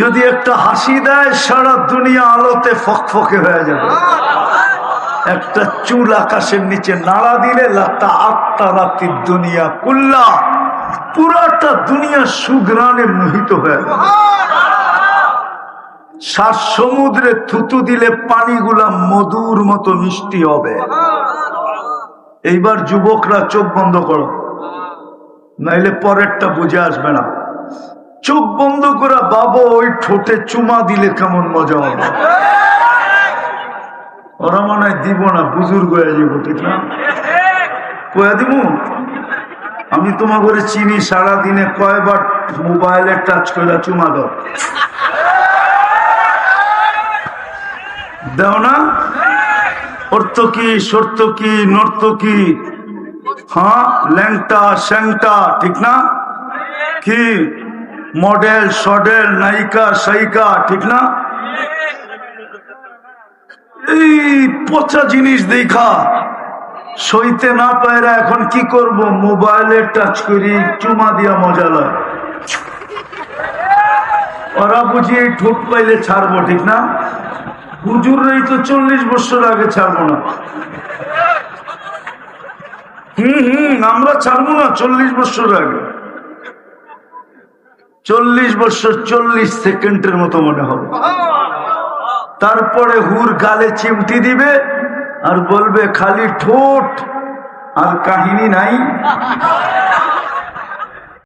যদি একটা হাসি দেয়, সারা দুনিয়া আলোতে ফকফকে হয়ে যাবে। একটা চুল আকাশের নিচে নাড়া দিলে লাতা আটটা রাত্রির দুনিয়া কুল্লা, পুরাটা দুনিয়া সুগ্রানে মোহিত হয়ে যাবে। সাত সমুদ্রে থুতু দিলে পানিগুলা মধুর মতো মিষ্টি হবে। এইবার যুবকরা চোখ বন্ধ করো। নাইলে পরেরটা বুঝে আসবে না। চোখ বন্ধ করা বাবা ওই ঠোঁটে চুমা দিলে কেমন মজা হবে? ওরা মনে হয় দিব না, বুজুর্গ হয়ে যাব, ঠিক না? কয়া দিব আমি তোমার চিনি, সারাদিনে কয়বার মোবাইলে টাচ করে চুমা দাও। দেও না? অর্থ কি সত্য কি, নর্ত কি? হ্যাঁ ল্যাংটা, স্যাংটা, ঠিক না? কি? মডেল, সডেল, নায়িকা সাইকা ঠিক না? এই পচা জিনিস দেখা। সইতে না পায়রা এখন কি করব? মোবাইলে টাচ করি, চুমা দিয়া মজা লয়। ওরা বুঝি এই ঠোঁট পাইলে ছাড়বো, ঠিক না? হুজুররাই তো চল্লিশ বছর আগে ছাড়বো না। হম হম, আমরা ছাড়বো না চল্লিশ বছর আগে। চল্লিশ বছর চল্লিশ সেকেন্ডের মতো মনে হবে। তারপরে হুর গালে চিমটি দিবে আর বলবে, খালি ঠোঁট, আর কাহিনী নাই।